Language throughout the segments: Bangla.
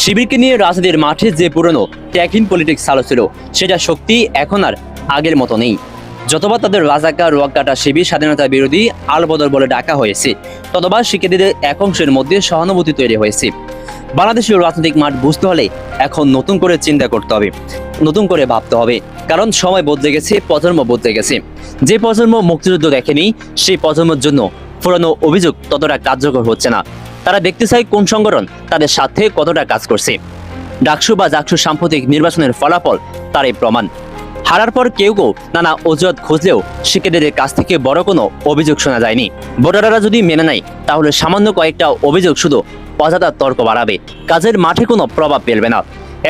শিবিরকে নিয়ে রাজনীতির মাঠে যে পুরনো ট্যাকিন পলিটিক্স চালু ছিল, সেটা শক্তি এখন আর আগের মতো নেই। যতবার তাদের রাজাকার রোয়াকাটা শিবির স্বাধীনতা বিরোধী আলবদল বলে ডাকা হয়েছে, ততবার শিক্ষার্থীদের এক অংশের মধ্যে সহানুভূতি তৈরি হয়েছে। বাংলাদেশের রাজনৈতিক মাঠ বুঝতে হলে এখন নতুন করে চিন্তা করতে হবে, নতুন করে ভাবতে হবে, কারণ সময় বদলে গেছে, প্রজন্ম বদলে গেছে। যে প্রজন্ম মুক্তিযুদ্ধ দেখেনি, সেই প্রজন্মের জন্য পুরনো অভিযোগ ততটা কার্যকর হচ্ছে না। তারা দেখতে চায় কোন সংগঠন তাদের সাথে কতটা কাজ করছে। ডাকসু বা জাকসু সাম্প্রতিক নির্বাচনের ফলাফল তার এই প্রমাণ। হারার পর কেউ কেউ নানা অজুহাত খুঁজলেও শিক্ষার্থীদের কাছ থেকে বড় কোনো অভিযোগ শোনা যায়নি। ভোটাররা যদি মেনে নেয়, তাহলে সামান্য কয়েকটা অভিযোগ শুধু অযথা তর্ক বাড়াবে। কাজের মাঠে কোনো প্রভাব ফেলবে না।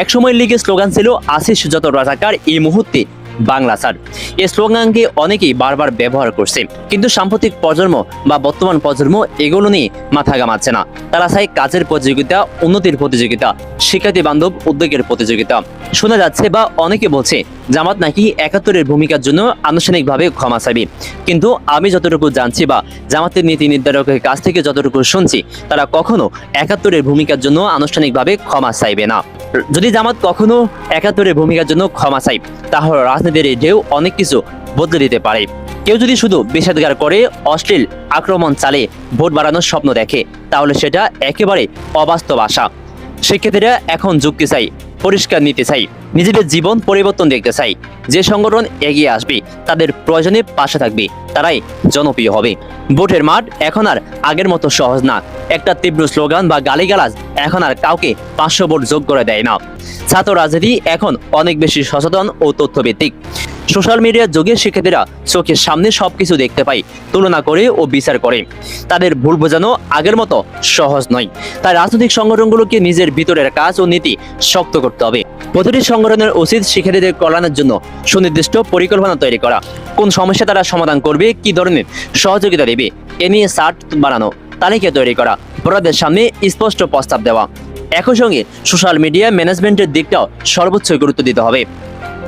একসময় লীগের স্লোগান ছিল, আশিস যত রাজাকার, এই মুহূর্তে বাংলা স্যার। এই স্লোগানকে অনেকেই বারবার ব্যবহার করছে। কিন্তু সাম্প্রতিক প্রজন্ম বা বর্তমান প্রজন্ম এগুলো নিয়ে মাথা ঘামাচ্ছে না। তারা চায় কাজের প্রতিযোগিতা, উন্নতির প্রতিযোগিতা, শিক্ষার্থী বান্ধব, উদ্যোগের প্রতিযোগিতা। শোনা যাচ্ছে বা অনেকে বলছে, জামাত নাকি একাত্তরের ভূমিকার জন্য আনুষ্ঠানিকভাবে ক্ষমা চাইবে। কিন্তু আমি যতটুকু জানছি বা জামাতের নীতি নির্ধারকের কাছ থেকে যতটুকু শুনছি, তারা কখনো একাত্তরের ভূমিকার জন্য আনুষ্ঠানিকভাবে ক্ষমা চাইবে না। যদি জামাত কখনো একাত্তরের ভূমিকার জন্য ক্ষমা চাই তাহলে রাজনীতির এই ঢেউ অনেক কিছু বদলে দিতে পারে। কেউ যদি শুধু বিষেধগার করে, অশ্লীল আক্রমণ চালে ভোট বাড়ানোর স্বপ্ন দেখে, তাহলে সেটা একেবারে অবাস্তব আশা। শিক্ষার্থীরা এখন যুক্তি চাই পরিষ্কার নিতে চাই, নিজেদের জীবন পরিবর্তন দেখতে চাই। যে সংগঠন এগিয়ে আসবে, তাদের প্রয়োজনে পাশে থাকবে, তারাই জনপ্রিয় হবে। ভোটের মাঠ এখন আর আগের মতো সহজ না। একটা তীব্র স্লোগান বা গালিগালাজ এখন আর কাউকে পাঁচশো ভোট যোগ করে দেয় না। ছাত্র রাজনীতি এখন অনেক বেশি সচেতন ও তথ্যভিত্তিক। সোশ্যাল মিডিয়ার যুগে শিক্ষার্থীরা চোখের সামনে সবকিছু দেখতে পায়, তুলনা করে ও বিচার করে। তাদের ভুল বোঝানো আগের মতো সহজ নয়। তাই রাজনৈতিক সংগঠনগুলোকে নিজের ভিতরের কাজ ও নীতি শক্ত করতে হবে। প্রতিটি সংগঠনের উচিত শিক্ষার্থীদের কল্যাণের জন্য সুনির্দিষ্ট পরিকল্পনা তৈরি করা। কোন সমস্যা তারা সমাধান করবে, কি ধরনের সহযোগিতা দেবে, এ নিয়ে সার্ট বানানো, তালিকা তৈরি করা বড়দের সামনে স্পষ্ট প্রস্তাব দেওয়া। একই সঙ্গে সোশ্যাল মিডিয়া ম্যানেজমেন্টের দিকটাও সর্বোচ্চ গুরুত্ব দিতে হবে।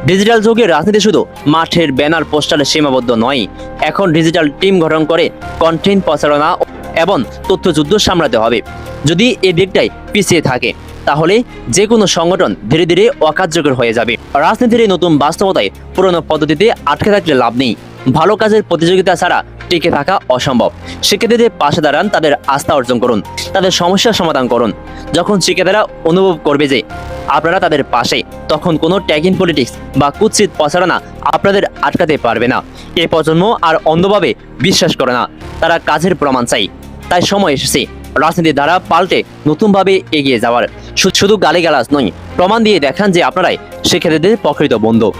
ডিজিটাল যুগে রাজনীতি শুধু মাঠের ব্যানার, পোস্টারে সীমাবদ্ধ নয়, এখন ডিজিটাল টিম গঠন করে কন্টেন্ট প্রচারণা এবং তথ্যযুদ্ধ সামলাতে হবে। যদি এ দিকটাই পিছিয়ে থাকে, তাহলে যে কোনো সংগঠন ধীরে ধীরে অকার্যকর হয়ে যাবে। রাজনীতির এই নতুন বাস্তবতায় পুরনো পদ্ধতিতে আটকে থাকলে লাভ নেই। ভালো কাজের প্রতিযোগিতা ছাড়া টিকে থাকা অসম্ভব। শিক্ষার্থীদের পাশে দাঁড়ান, তাদের আস্থা অর্জন করুন, তাদের সমস্যার সমাধান করুন। যখন শিক্ষার্থীরা অনুভব করবে যে আপনারা তাদের পাশে, তখন কোনো ট্যাগিন পলিটিক্স বা কুৎসিত প্রচারণা আপনাদের আটকাতে পারবে না। এ প্রজন্ম আর অন্ধভাবে বিশ্বাস করে না। তারা কাজের প্রমাণ চাই। তাই সময় এসেছে রাজনীতির দ্বারা পাল্টে নতুনভাবে এগিয়ে যাওয়ার। শুধু গালিগালাজ নয়, প্রমাণ দিয়ে দেখান যে আপনারাই শিক্ষার্থীদের প্রকৃত বন্ধু।